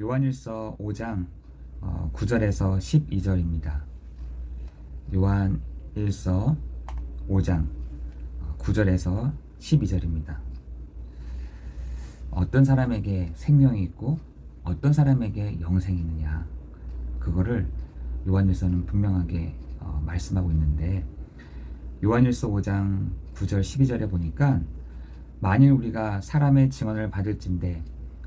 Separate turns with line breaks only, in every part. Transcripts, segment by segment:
요한일서 5장 9절에서 12절입니다. 요한일서 5장 9절에서 12절입니다. 어떤 사람에게 생명이 있고 어떤 사람에게 영생이 있느냐 그거를 요한일서는 분명하게 어, 말씀하고 있는데 요한일서 5장 9절 12절에 보니까 만일 우리가 사람의 증언을 받을진대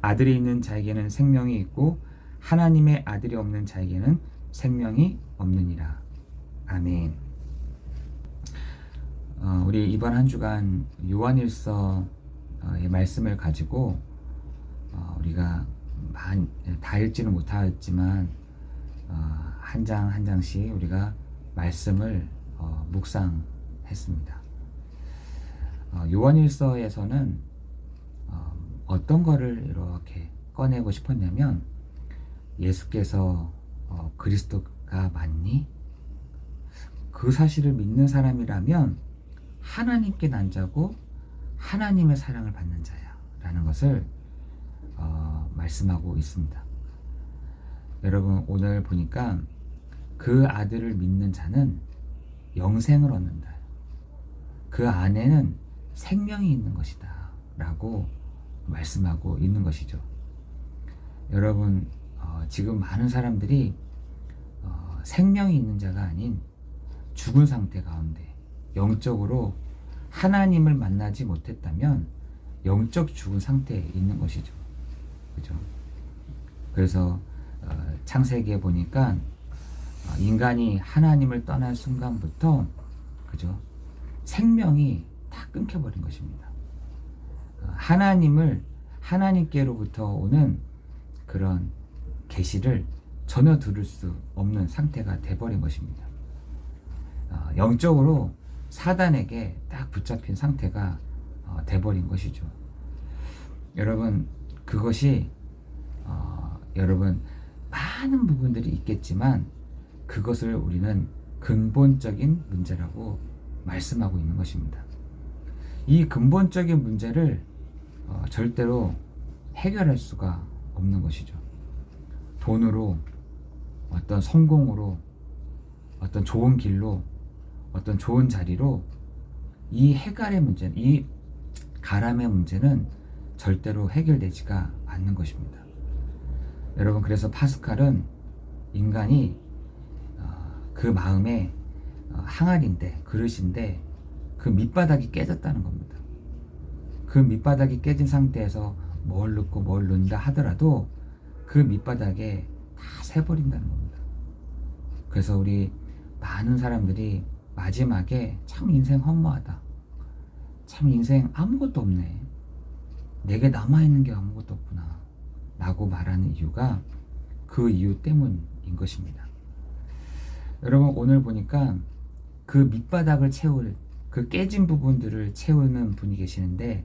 아들이 있는 자에게는 생명이 있고 하나님의 아들이 없는 자에게는 생명이 없느니라. 아멘. 어, 우리 이번 한 주간 요한일서의 말씀을 가지고 어, 우리가 만, 다 읽지는 못하였지만 어, 한장 한 장씩 우리가 말씀을 어, 묵상했습니다. 어, 요한일서에서는 어, 어떤 거를 이렇게 꺼내고 싶었냐면 예수께서 어, 그리스도가 맞니? 그 사실을 믿는 사람이라면 하나님께 난 자고 하나님의 사랑을 받는 자야 라는 것을 어, 말씀하고 있습니다. 여러분 오늘 보니까 그 아들을 믿는 자는 영생을 얻는다. 그 안에는 생명이 있는 것이다. 라고 말씀하고 있는 것이죠. 여러분, 어, 지금 많은 사람들이 어, 생명이 있는 자가 아닌 죽은 상태 가운데 영적으로 하나님을 만나지 못했다면 영적 죽은 상태에 있는 것이죠. 그죠? 그래서 어, 창세기에 보니까 어, 인간이 하나님을 떠난 순간부터 그죠? 생명이 다 끊겨버린 것입니다. 어, 하나님을 하나님께로부터 오는 그런 계시를 전혀 들을 수 없는 상태가 돼버린 것입니다. 어, 영적으로 사단에게 딱 붙잡힌 상태가 어, 돼버린 것이죠. 여러분 그것이 어, 여러분 많은 부분들이 있겠지만 그것을 우리는 근본적인 문제라고 말씀하고 있는 것입니다. 이 근본적인 문제를 어, 절대로 해결할 수가 없는 것이죠. 돈으로 어떤 성공으로 어떤 좋은 길로 어떤 좋은 자리로 이 해갈의 문제, 이 가람의 문제는 절대로 해결되지가 않는 것입니다. 여러분 그래서 파스칼은 인간이 어, 그 마음에 어, 항아리인데 그릇인데 그 밑바닥이 깨졌다는 겁니다. 그 밑바닥이 깨진 상태에서 뭘 넣고 뭘 넣는다 하더라도 그 밑바닥에 다 새버린다는 겁니다. 그래서 우리 많은 사람들이 마지막에 참 인생 허무하다. 참 인생 아무것도 없네. 내게 남아있는 게 아무것도 없구나. 라고 말하는 이유가 그 이유 때문인 것입니다. 여러분, 오늘 보니까 그 밑바닥을 채울, 그 깨진 부분들을 채우는 분이 계시는데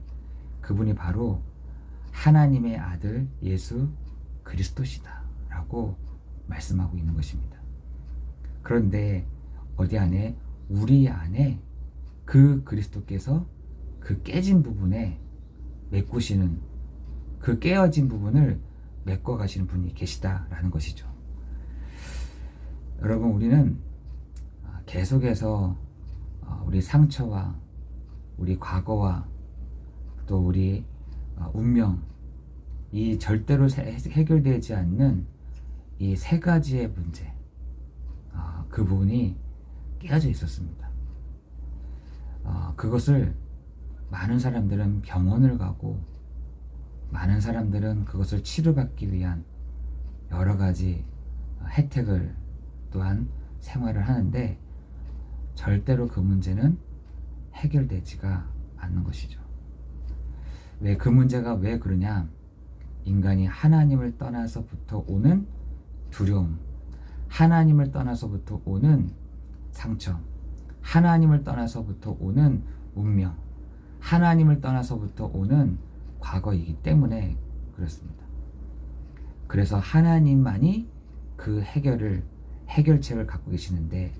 그분이 바로 하나님의 아들 예수 그리스도시다. 라고 말씀하고 있는 것입니다. 그런데 어디 안에 우리 안에 그 그리스도께서 그 깨진 부분에 메꾸시는 그 깨어진 부분을 메꿔 가시는 분이 계시다라는 것이죠. 여러분 우리는 계속해서 어, 우리 상처와 우리 과거와 또 우리 어, 운명 이 절대로 해결되지 않는 이 세 가지의 문제 어, 그 부분이 깨어져 있었습니다. 그것을 많은 사람들은 병원을 가고 많은 사람들은 그것을 치료받기 위한 여러 가지 혜택을 또한 생활을 하는데 절대로 그 문제는 해결되지가 않는 것이죠. 왜 그 문제가 왜 그러냐? 인간이 하나님을 떠나서부터 오는 두려움, 하나님을 떠나서부터 오는 상처, 하나님을 떠나서부터 오는 운명, 하나님을 떠나서부터 오는 과거이기 때문에 그렇습니다. 그래서 하나님만이 그 해결을 해결책을 갖고 계시는데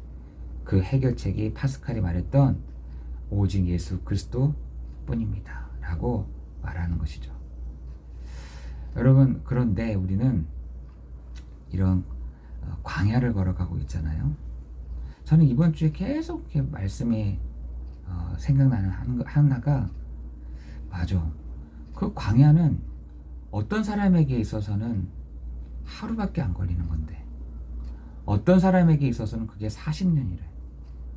그 해결책이 파스칼이 말했던 오직 예수 그리스도 뿐입니다. 라고 말하는 것이죠. 여러분, 그런데 우리는 이런 어, 광야를 걸어가고 있잖아요. 저는 이번 주에 계속 이렇게 말씀이 어, 생각나는 하나가 맞아. 그 광야는 어떤 사람에게 있어서는 하루밖에 안 걸리는 건데 어떤 사람에게 있어서는 그게 40년이래.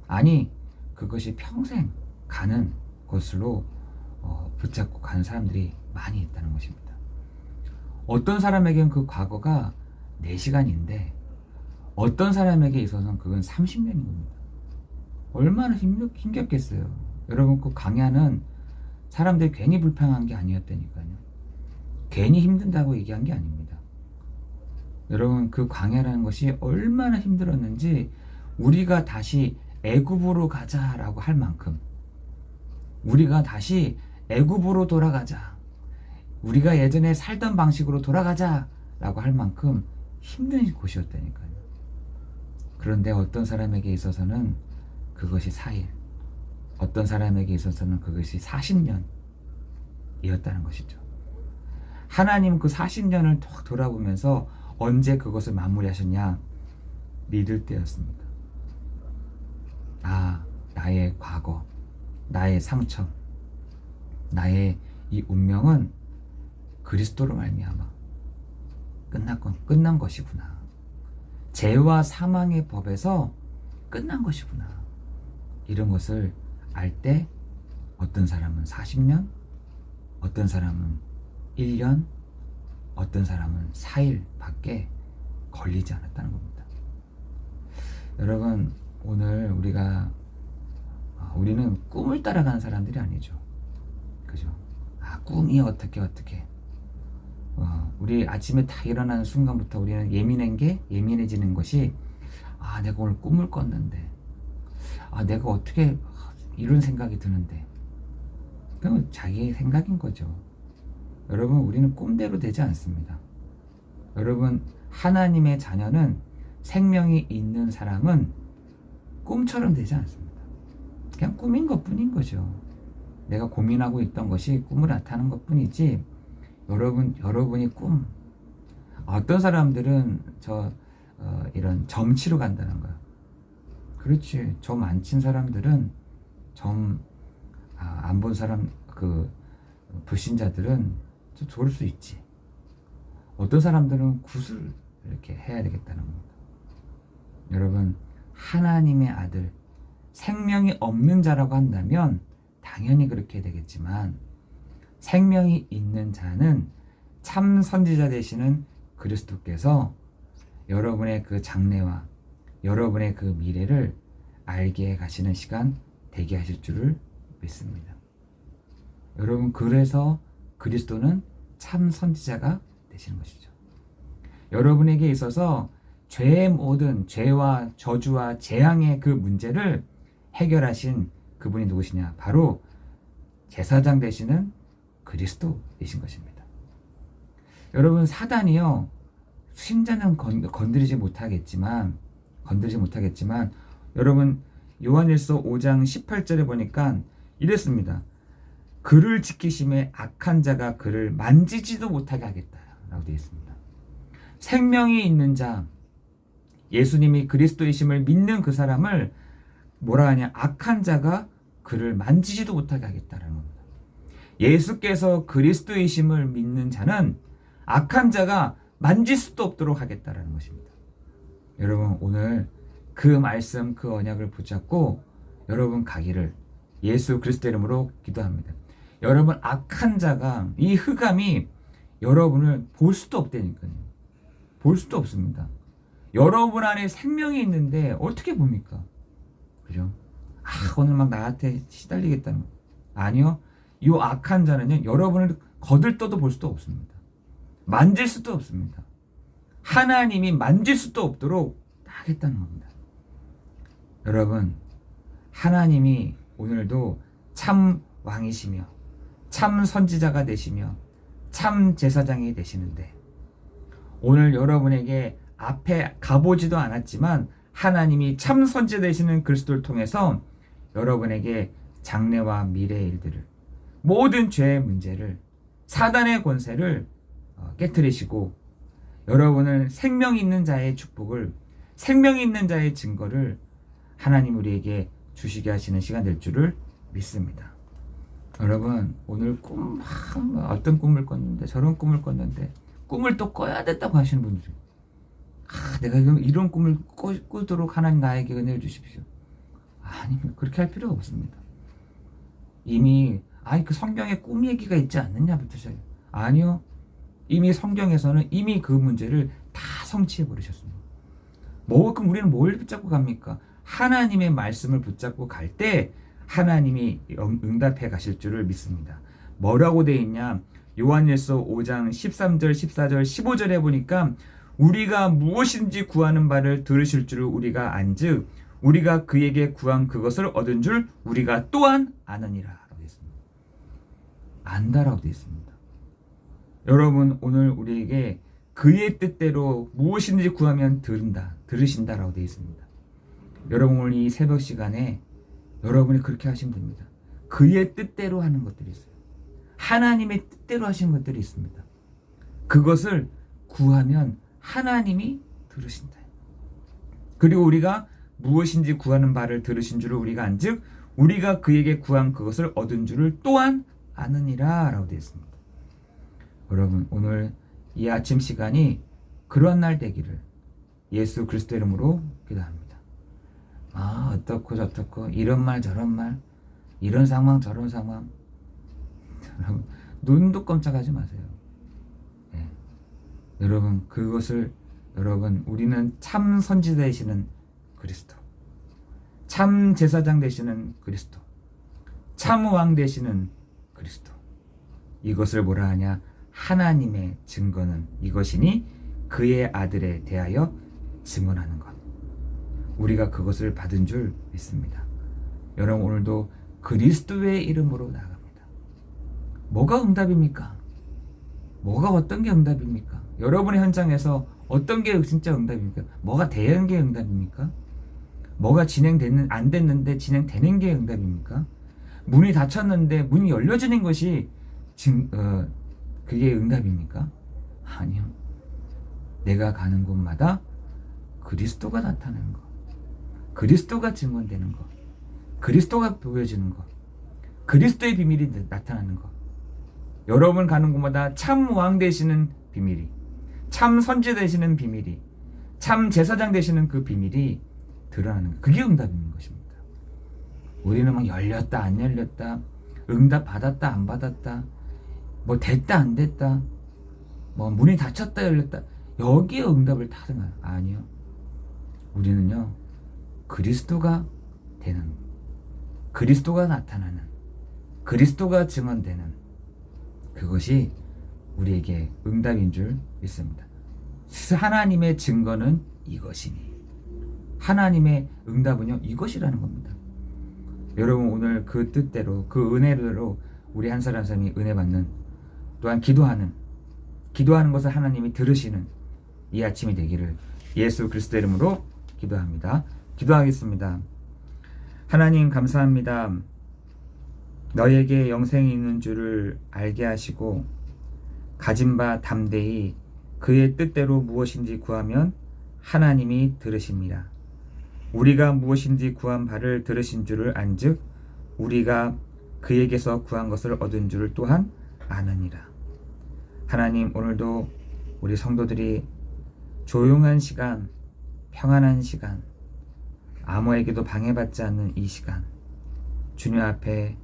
아니 그것이 평생 가는 것으로 어, 붙잡고 가는 사람들이 많이 있다는 것입니다. 어떤 사람에게는 그 과거가 4시간인데 어떤 사람에게 있어서는 그건 30년인 겁니다. 얼마나 힘겹, 힘겹겠어요. 여러분 그 강야는 사람들이 괜히 불평한 게 아니었다니까요. 괜히 힘든다고 얘기한 게 아닙니다. 여러분 그 광야라는 것이 얼마나 힘들었는지 우리가 다시 애굽으로 가자라고 할 만큼 우리가 다시 애굽으로 돌아가자. 우리가 예전에 살던 방식으로 돌아가자라고 할 만큼 힘든 곳이었다니까요. 그런데 어떤 사람에게 있어서는 그것이 4일, 어떤 사람에게 있어서는 그것이 40년이었다는 것이죠. 하나님 그 40년을 톡 돌아보면서 언제 그것을 마무리하셨냐? 믿을 때였습니다. 아, 나의 과거, 나의 상처, 나의 이 운명은 그리스도로 말미암아 끝난 건 끝난 것이구나. 죄와 사망의 법에서 끝난 것이구나. 이런 것을 알 때 어떤 사람은 40년, 어떤 사람은 1년, 어떤 사람은 4일밖에 걸리지 않았다는 겁니다. 여러분, 오늘 우리가 아, 우리는 꿈을 따라가는 사람들이 아니죠. 그죠? 아, 꿈이 어떻게 어떻게. 어, 우리 아침에 다 일어나는 순간부터 우리는 예민한 게 예민해지는 것이 아, 내가 오늘 꿈을 꿨는데 아, 내가 어떻게 이런 생각이 드는데 그건 자기 생각인 거죠. 여러분, 우리는 꿈대로 되지 않습니다. 여러분, 하나님의 자녀는 생명이 있는 사람은 꿈처럼 되지 않습니다. 그냥 꿈인 것 뿐인 거죠. 내가 고민하고 있던 것이 꿈을 나타낸 것 뿐이지, 여러분, 여러분이 꿈. 어떤 사람들은 저, 어, 이런 점치러 간다는 거야. 그렇지. 점 안 친 사람들은 점, 아, 안본 사람, 그, 불신자들은 좀 좋을 수 있지. 어떤 사람들은 굿을 이렇게 해야 되겠다는 겁니다. 여러분, 하나님의 아들, 생명이 없는 자라고 한다면 당연히 그렇게 되겠지만 생명이 있는 자는 참 선지자 되시는 그리스도께서 여러분의 그 장래와 여러분의 그 미래를 알게 가시는 시간 되게 하실 줄을 믿습니다. 여러분 그래서 그리스도는 참 선지자가 되시는 것이죠. 여러분에게 있어서 죄의 모든 죄와 저주와 재앙의 그 문제를 해결하신 그분이 누구시냐? 바로 제사장 되시는 그리스도이신 것입니다. 여러분 사단이요 신자는 건, 건드리지 못하겠지만 건드리지 못하겠지만 여러분 요한일서 5장 18절에 보니까 이랬습니다. 그를 지키심에 악한 자가 그를 만지지도 못하게 하겠다라고 되어 있습니다. 생명이 있는 자 예수님이 그리스도이심을 믿는 그 사람을 뭐라 하냐 악한 자가 그를 만지지도 못하게 하겠다라는 겁니다. 예수께서 그리스도이심을 믿는 자는 악한 자가 만질 수도 없도록 하겠다라는 것입니다. 여러분 오늘 그 말씀 그 언약을 붙잡고 여러분 가기를 예수 그리스도 이름으로 기도합니다. 여러분 악한 자가 이 흑암이 여러분을 볼 수도 없다니까요. 볼 수도 없습니다. 여러분 안에 생명이 있는데 어떻게 봅니까? 그죠? 아, 오늘 막 나한테 시달리겠다는 거. 아니요. 이 악한 자는요, 여러분을 거들떠도 볼 수도 없습니다. 만질 수도 없습니다. 하나님이 만질 수도 없도록 하겠다는 겁니다. 여러분, 하나님이 오늘도 참 왕이시며 참 선지자가 되시며 참 제사장이 되시는데 오늘 여러분에게 앞에 가보지도 않았지만 하나님이 참 선지 되시는 그리스도를 통해서 여러분에게 장래와 미래의 일들을 모든 죄의 문제를 사단의 권세를 어, 깨뜨리시고 여러분을 생명 있는 자의 축복을 생명 있는 자의 증거를 하나님 우리에게 주시게 하시는 시간 될 줄을 믿습니다. 여러분 오늘 꿈 아, 어떤 꿈을 꿨는데 저런 꿈을 꿨는데 꿈을 또 꿔야 된다고 하시는 분들이 아, 내가 이런 꿈을 꿔, 꾸도록 하나님 나에게 은혜를 주십시오. 아니 그렇게 할 필요가 없습니다. 이미 아이 그 성경에 꿈 얘기가 있지 않느냐부터 시작해. 아니요. 이미 성경에서는 이미 그 문제를 다 성취해 버리셨습니다. 뭐 그럼 우리는 뭘 붙잡고 갑니까? 하나님의 말씀을 붙잡고 갈 때 하나님이 응답해 가실 줄을 믿습니다. 뭐라고 돼 있냐? 요한일서 5장 13절, 14절, 15절에 보니까 우리가 무엇인지 구하는 바를 들으실 줄을 우리가 안즉 우리가 그에게 구한 그것을 얻은 줄 우리가 또한 아느니라 라고 되어 있습니다. 안다라고 되어 있습니다. 여러분 오늘 우리에게 그의 뜻대로 무엇인지 구하면 들은다, 들으신다라고 되어 있습니다. 여러분 오늘 이 새벽 시간에 여러분이 그렇게 하시면 됩니다. 그의 뜻대로 하는 것들이 있어요. 하나님의 뜻대로 하시는 것들이 있습니다. 그것을 구하면 하나님이 들으신다. 그리고 우리가 무엇인지 구하는 바를 들으신 줄을 우리가 안즉 우리가 그에게 구한 그것을 얻은 줄을 또한 아느니라라고 되어 있습니다. 여러분 오늘 이 아침 시간이 그러한 날 되기를 예수 그리스도 이름으로 기도합니다. 아 어떻고 저떻고 이런 말 저런 말 이런 상황 저런 상황 여러분 눈도 깜짝하지 마세요. 네. 여러분 그것을 여러분 우리는 참 선지 되시는 그리스도 참 제사장 되시는 그리스도 참 왕 되시는 그리스도 이것을 뭐라 하냐 하나님의 증거는 이것이니 그의 아들에 대하여 증언하는 것. 우리가 그것을 받은 줄 믿습니다. 여러분 오늘도 그리스도의 이름으로 나갑니다. 뭐가 응답입니까? 뭐가 어떤 게 응답입니까? 여러분의 현장에서 어떤 게 진짜 응답입니까? 뭐가 되는 게 응답입니까? 뭐가 진행됐는 안 됐는데 진행되는 게 응답입니까? 문이 닫혔는데 문이 열려지는 것이 증, 어, 그게 응답입니까? 아니요. 내가 가는 곳마다 그리스도가 나타나는 것, 그리스도가 증언되는 것, 그리스도가 보여지는 것, 그리스도의 비밀이 나타나는 것. 여러분 가는 곳마다 참 왕 되시는 비밀이, 참 선지 되시는 비밀이, 참 제사장 되시는 그 비밀이 드러나는 것. 그게 응답인 것입니다. 우리는 막 열렸다 안 열렸다, 응답 받았다 안 받았다, 뭐 됐다 안 됐다 뭐 문이 닫혔다 열렸다 여기에 응답을 타등하 아니요 우리는요 그리스도가 되는 그리스도가 나타나는 그리스도가 증언되는 그것이 우리에게 응답인 줄 믿습니다. 하나님의 증거는 이것이니 하나님의 응답은요 이것이라는 겁니다. 여러분 오늘 그 뜻대로 그 은혜대로 우리 한 사람 한 사람이 은혜 받는 또한 기도하는 기도하는 것을 하나님이 들으시는 이 아침이 되기를 예수 그리스도 이름으로 기도합니다. 기도하겠습니다. 하나님 감사합니다. 너에게 영생이 있는 줄을 알게 하시고 가진 바 담대히 그의 뜻대로 무엇인지 구하면 하나님이 들으십니다. 우리가 무엇인지 구한 바를 들으신 줄을 안즉 우리가 그에게서 구한 것을 얻은 줄을 또한 아느니라. 하나님 오늘도 우리 성도들이 조용한 시간, 평안한 시간, 아무에게도 방해받지 않는 이 시간, 주님 앞에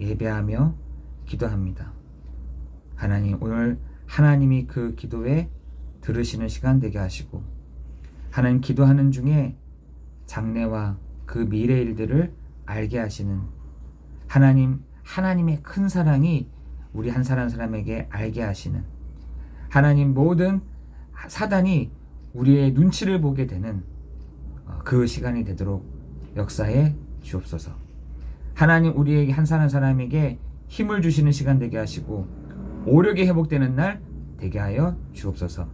예배하며 기도합니다. 하나님 오늘 하나님이 그 기도에 들으시는 시간 되게 하시고 하나님 기도하는 중에 장래와 그 미래 일들을 알게 하시는 하나님 하나님의 큰 사랑이 우리 한 사람 사람에게 알게 하시는 하나님 모든 사단이 우리의 눈치를 보게 되는 어, 그 시간이 되도록 역사에 주옵소서. 하나님 우리에게 한 사람 사람에게 힘을 주시는 시간 되게 하시고 오력이 회복되는 날 되게 하여 주옵소서.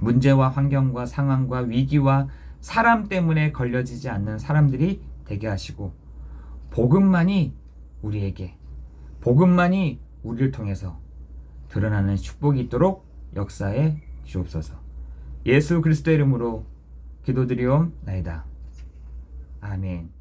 문제와 환경과 상황과 위기와 사람 때문에 걸려지지 않는 사람들이 되게 하시고 복음만이 우리에게 복음만이 우리를 통해서 드러나는 축복이 있도록 역사에 주옵소서. 예수 그리스도 이름으로 기도드리옵나이다. 아멘.